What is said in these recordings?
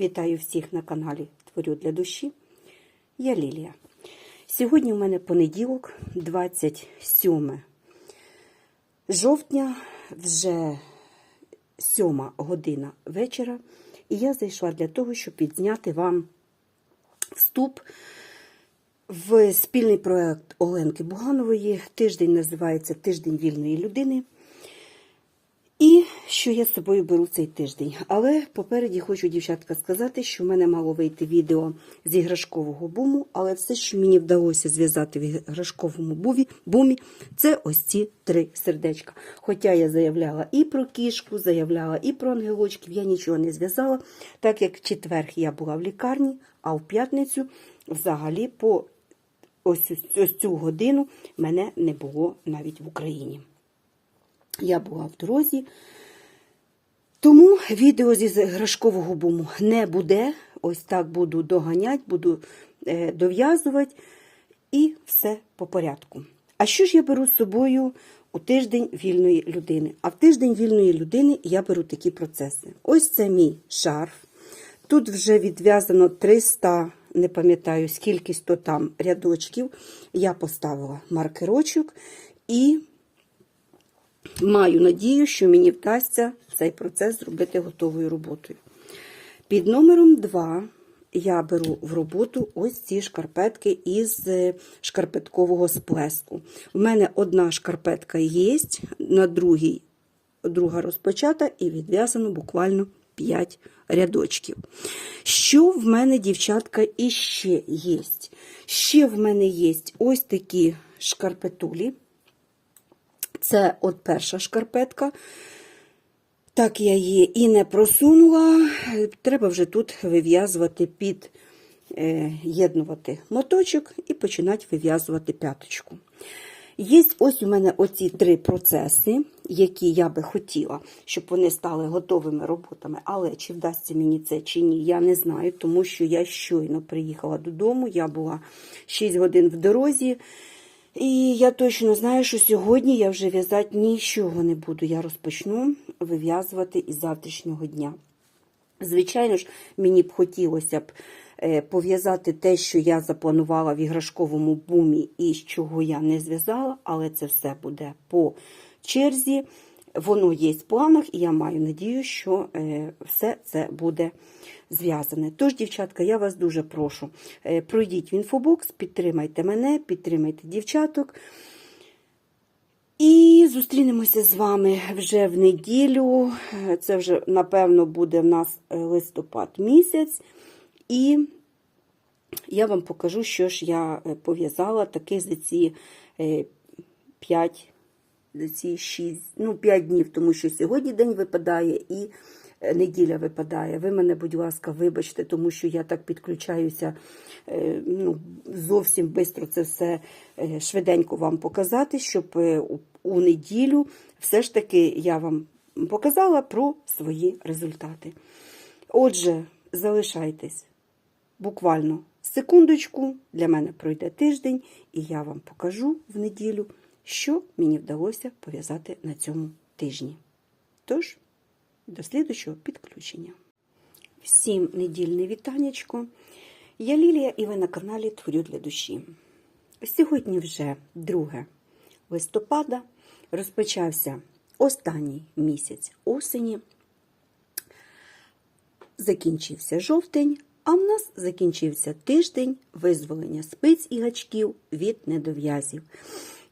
Вітаю всіх на каналі Творю для душі. Я Лілія. Сьогодні у мене понеділок, 27 жовтня, вже 7 година вечора. І я зайшла для того, щоб відзняти вам вступ в спільний проект Оленки Буганової. Тиждень називається Тиждень вільної людини. Що я з собою беру цей тиждень. Але попереді хочу, дівчатка, сказати, що в мене мало вийти відео з іграшкового буму, але все, що мені вдалося зв'язати в іграшковому бумі, це ось ці три сердечка. Хоча я заявляла і про кішку, заявляла і про ангелочків, я нічого не зв'язала, так як в четвер я була в лікарні, а в п'ятницю взагалі по ось, ось цю годину мене не було навіть в Україні. Я була в дорозі. Тому відео зі іграшкового буму не буде. Ось так буду доганяти, буду е, дов'язувати і все по порядку. А що ж я беру з собою у тиждень вільної людини? А в тиждень вільної людини я беру такі процеси. Ось це мій шарф. Тут вже відв'язано 300, не пам'ятаю, скільки то там рядочків. Я поставила маркерочок і маю надію, що мені вдасться цей процес зробити готовою роботою. Під номером 2 я беру в роботу ось ці шкарпетки із е, шкарпеткового сплеску. У мене одна шкарпетка є, на другій друга розпочата і відв'язано буквально 5 рядочків. Що в мене, дівчатка, іще є? Ще в мене є ось такі шкарпетулі. Це от перша шкарпетка. Так я її і не просунула. Треба вже тут вив'язувати під е, єднувати моточок і починати вив'язувати п'яточку. Є ось у мене оці три процеси, які я би хотіла, щоб вони стали готовими роботами. Але чи вдасться мені це чи ні, я не знаю, тому що я щойно приїхала додому, я була 6 годин в дорозі. І я точно знаю, що сьогодні я вже в'язати нічого не буду. Я розпочну вив'язувати із завтрашнього дня. Звичайно ж, мені б хотілося б е, пов'язати те, що я запланувала в іграшковому бумі і з чого я не зв'язала, але це все буде по черзі. Воно є в планах, і я маю надію, що е, все це буде зв'язане. Тож, дівчатка, я вас дуже прошу. е, Пройдіть в інфобокс, підтримайте мене, підтримайте дівчаток. І зустрінемося з вами вже в неділю. Е, Це вже, напевно, буде в нас е, листопад місяць. І я вам покажу, що ж я пов'язала таки за ці 5 за ці 6, ну, 5 днів, тому що сьогодні день випадає і неділя випадає. Ви мене, будь ласка, вибачте, тому що я так підключаюся е, ну, зовсім швидко це все е, швиденько вам показати, щоб е, у неділю все ж таки я вам показала про свої результати. Отже, залишайтесь буквально секундочку, для мене пройде тиждень, і я вам покажу в неділю, що мені вдалося пов'язати на цьому тижні. Тож, до слідучого підключення. Всім недільне вітанечко. Я Лілія і ви на каналі Творю для душі. Сьогодні вже 2 листопада розпочався останній місяць осені. Закінчився жовтень, а в нас закінчився тиждень визволення спиць і гачків від недов'язів.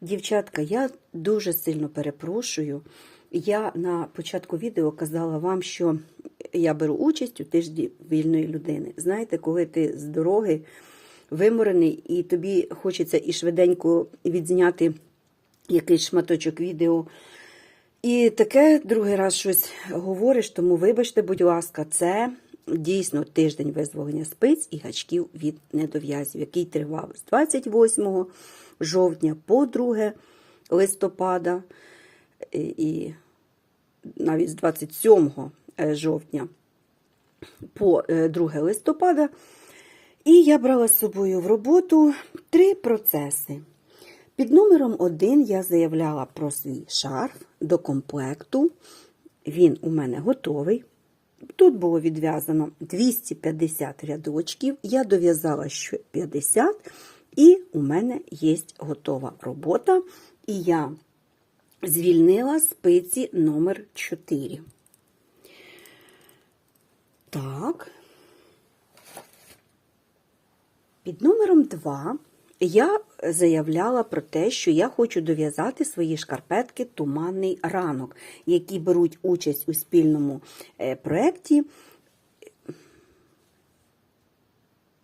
Дівчатка, я дуже сильно перепрошую. Я на початку відео казала вам, що я беру участь у тижні вільної людини. Знаєте, коли ти з дороги виморений, і тобі хочеться і швиденько відзняти якийсь шматочок відео. І таке другий раз щось говориш, тому вибачте, будь ласка, це дійсно тиждень визволення спиць і гачків від недов'язів, який тривав з 28 жовтня по 2 листопада і- навіть з 27 жовтня по е, 2 листопада. І я брала з собою в роботу три процеси. Під номером 1 я заявляла про свій шарф до комплекту. Він у мене готовий. Тут було відв'язано 250 рядочків, я дов'язала ще 50, і у мене є готова робота. І я звільнила спиці номер 4. Так. Під номером 2 я заявляла про те, що я хочу дов'язати свої шкарпетки Туманний ранок, які беруть участь у спільному е, проєкті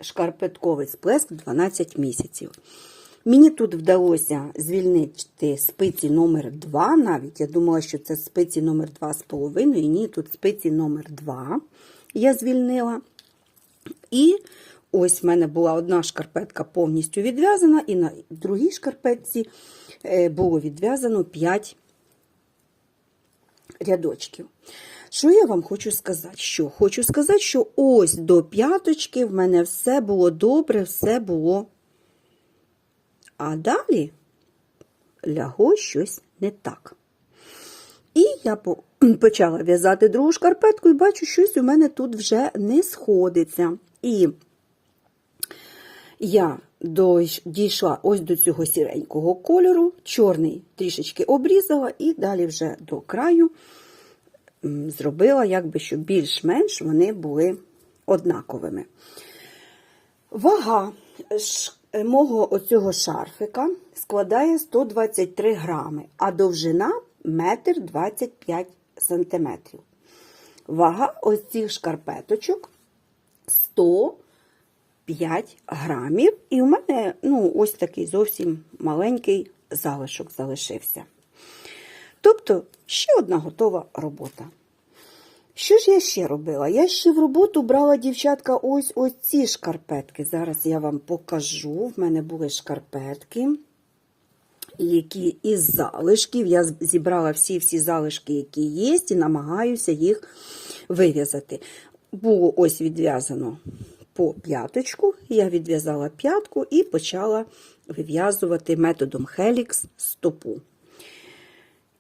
Шкарпетковий сплеск 12 місяців. Мені тут вдалося звільнити спиці номер 2 навіть. Я думала, що це спиці номер 2,5. Ні, тут спиці номер 2 я звільнила. І ось в мене була одна шкарпетка повністю відв'язана, і на другій шкарпетці е, було відв'язано 5 рядочків. Що я вам хочу сказати? Що? Хочу сказати, що ось до п'яточки в мене все було добре, все було. А далі лягло щось не так. І я по- почала в'язати другу шкарпетку і бачу, щось у мене тут вже не сходиться. І я дійшла ось до цього сіренького кольору, чорний трішечки обрізала, і далі вже до краю зробила, якби, щоб більш-менш вони були однаковими. Вага мого оцього шарфика складає 123 грами, а довжина 1,25 см. Вага ось цих шкарпеточок 105 грамів. І у мене ну, ось такий зовсім маленький залишок залишився. Тобто ще одна готова робота. Що ж я ще робила? Я ще в роботу брала, дівчатка, ось ось ці шкарпетки. Зараз я вам покажу. В мене були шкарпетки, які із залишків. Я зібрала всі-всі залишки, які є, і намагаюся їх вив'язати. Було ось відв'язано по п'яточку. Я відв'язала п'ятку і почала вив'язувати методом Helix стопу.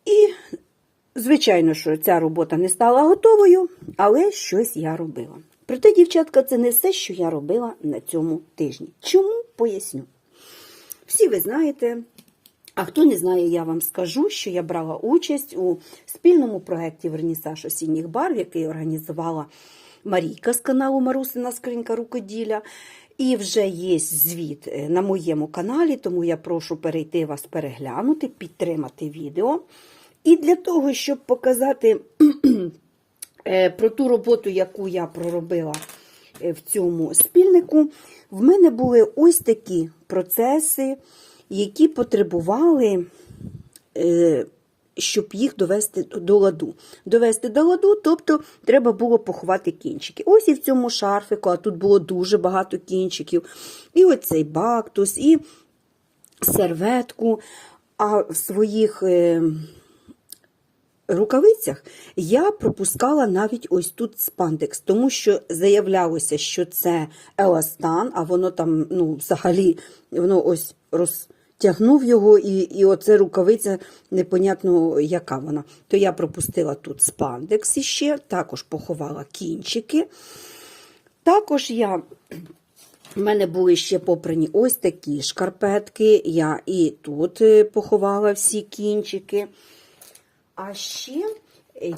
І Звичайно, що ця робота не стала готовою, але щось я робила. Проте, дівчатка, це не все, що я робила на цьому тижні. Чому поясню? Всі ви знаєте, а хто не знає, я вам скажу, що я брала участь у спільному проєкті Вернісаж осінніх барв, який організувала Марійка з каналу Марусина Скринька Рукоділля. І вже є звіт е, на моєму каналі, тому я прошу перейти вас переглянути, підтримати відео. І для того, щоб показати е, про ту роботу, яку я проробила е, в цьому спільнику, в мене були ось такі процеси, які потребували, е, щоб їх довести до ладу. Довести до ладу, тобто треба було поховати кінчики. Ось і в цьому шарфику, а тут було дуже багато кінчиків. І оцей бактус, і серветку. А в своїх рукавицях я пропускала навіть ось тут спандекс, тому що заявлялося, що це еластан, а воно там, ну, взагалі, воно ось розтягнув його, і, і оце рукавиця, непонятно, яка вона. То я пропустила тут спандекс іще, також поховала кінчики. Також я. У мене були ще попрані ось такі шкарпетки. Я і тут е, поховала всі кінчики. А ще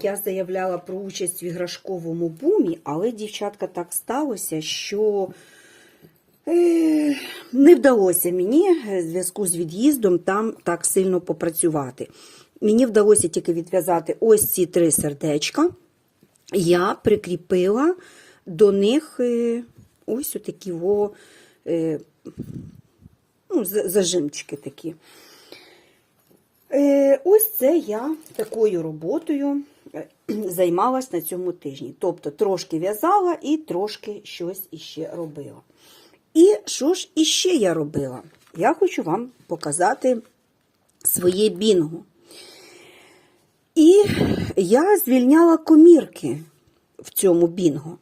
я заявляла про участь в іграшковому бумі, але, дівчатка, так сталося, що е, не вдалося мені в зв'язку з від'їздом там так сильно попрацювати. Мені вдалося тільки відв'язати ось ці три сердечка. Я прикріпила до них е, ось отакі во, е, ну, зажимчики такі. Е, Ось це я такою роботою е, займалась на цьому тижні. Тобто трошки в'язала і трошки щось іще робила. І що ж іще я робила? Я хочу вам показати своє бінго. І я звільняла комірки в цьому бінго.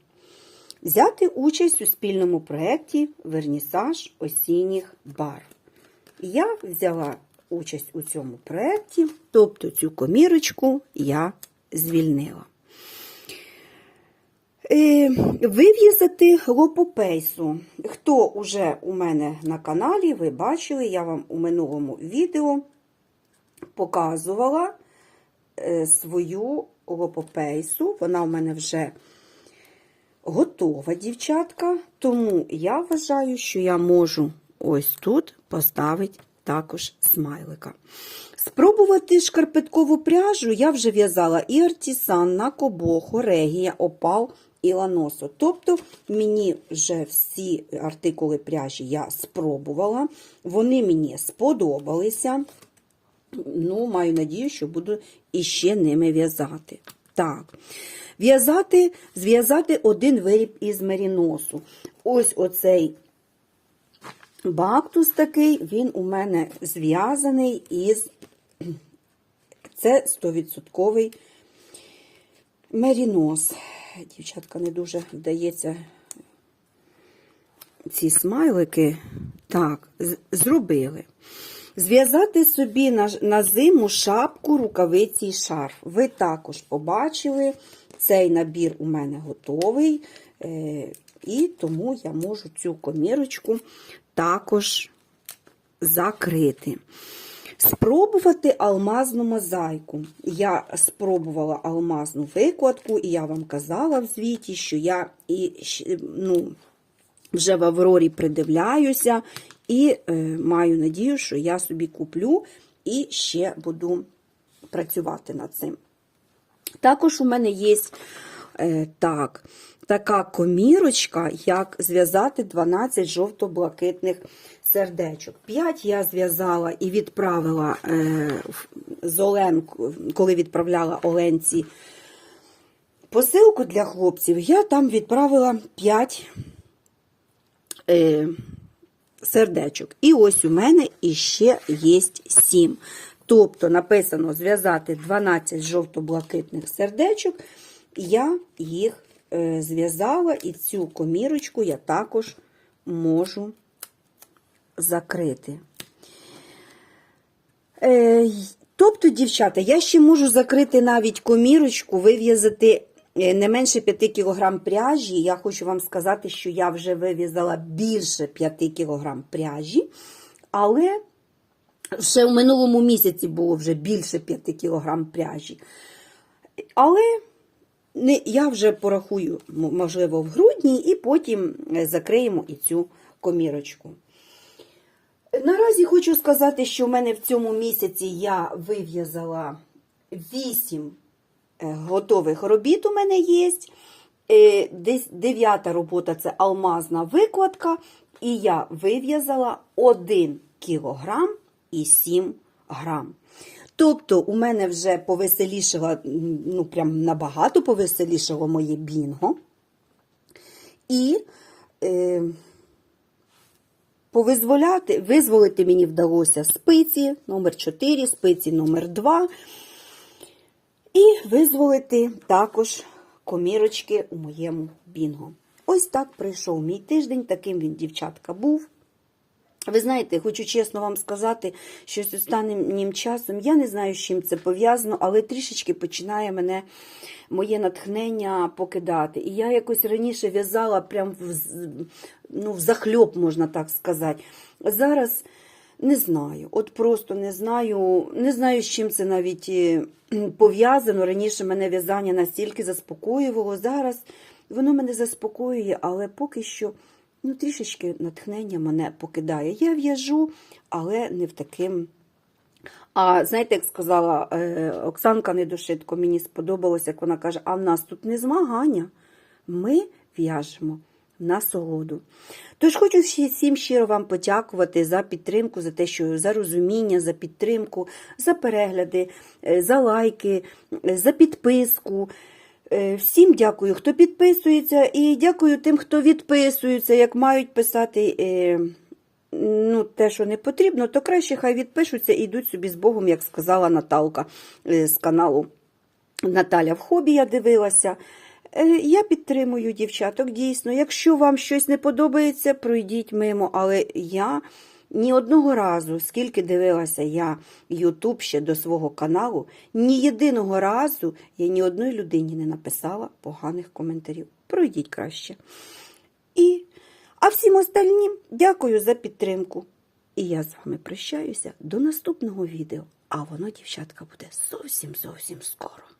Взяти участь у спільному проєкті Вернісаж осінніх барв. Я взяла участь у цьому проєкті, тобто цю комірочку я звільнила. Е, Вив'язати лопопейсу. Хто уже у мене на каналі, ви бачили, я вам у минулому відео показувала е, свою лопопейсу. Вона у мене вже готова, дівчатка. Тому я вважаю, що я можу ось тут поставити також смайлика. Спробувати шкарпеткову пряжу я вже в'язала і артісан, накобохо, регія, опал і ланосо. Тобто мені вже всі артикули пряжі я спробувала, вони мені сподобалися. Ну, маю надію, що буду іще ними в'язати. Так, в'язати, зв'язати один виріб із меріносу. Ось оцей бактус такий, він у мене зв'язаний із це 100% мерінос. Дівчатка, не дуже вдається ці смайлики. Так, зробили. Зв'язати собі на, на зиму шапку, рукавиці і шарф. Ви також побачили, цей набір у мене готовий, е, і тому я можу цю комірочку також закрити. Спробувати алмазну мозаїку. Я спробувала алмазну викладку, і я вам казала в звіті, що я і, ну, вже в Аврорі придивляюся і е, маю надію, що я собі куплю і ще буду працювати над цим. Також у мене є е, так, така комірочка, як зв'язати 12 жовто-блакитних сердечок. 5 я зв'язала і відправила е, з Оленку, коли відправляла Оленці посилку для хлопців, я там відправила 5 е, сердечок. І ось у мене іще є 7. Тобто написано зв'язати 12 жовто-блакитних сердечок. Я їх зв'язала, і цю комірочку я також можу закрити. Е, Тобто, дівчата, я ще можу закрити навіть комірочку, вив'язати е, не менше 5 кг пряжі. Я хочу вам сказати, що я вже вив'язала більше 5 кг пряжі, але ще в минулому місяці було вже більше 5 кг пряжі. Але не, я вже порахую, можливо, в грудні, і потім е, закриємо і цю комірочку. Наразі хочу сказати, що в мене в цьому місяці я вив'язала 8 готових робіт. У мене є. Е, Дев'ята робота це алмазна викладка. І я вив'язала 1 кілограм і 7 грам. Тобто, у мене вже повеселішало, ну прям набагато повеселішало моє бінго. І е, повизволяти, визволити мені вдалося спиці номер 4 спиці номер 2 і визволити також комірочки у моєму бінго. Ось так прийшов мій тиждень, таким він, дівчатка, був. Ви знаєте, хочу чесно вам сказати, що з останнім часом я не знаю, з чим це пов'язано, але трішечки починає мене моє натхнення покидати. І я якось раніше в'язала прям в, ну, в захльоп, можна так сказати. Зараз не знаю, от просто не знаю, не знаю, з чим це навіть е, пов'язано. Раніше мене в'язання настільки заспокоювало. Зараз воно мене заспокоює, але поки що ну, трішечки натхнення мене покидає. Я в'яжу, але не в таким. А знаєте, як сказала е, Оксанка Недошитко, мені сподобалося, як вона каже: а в нас тут не змагання. Ми в'яжемо на солоду. Тож хочу всім щиро вам подякувати за підтримку, за те, що за розуміння, за підтримку, за перегляди, е, за лайки, е, за підписку. Е, Всім дякую, хто підписується, і дякую тим, хто відписується, як мають писати е, ну, те, що не потрібно, то краще хай відпишуться і йдуть собі з Богом, як сказала Наталка е, з каналу Наталя в хобі. Я дивилася. Я підтримую дівчаток, дійсно. Якщо вам щось не подобається, пройдіть мимо. Але я ні одного разу, скільки дивилася я Ютуб ще до свого каналу, ні єдиного разу я ні одної людині не написала поганих коментарів. пройдіть краще. І, а всім остальнім дякую за підтримку. І я з вами прощаюся до наступного відео. А воно, дівчатка, буде зовсім зовсім скоро.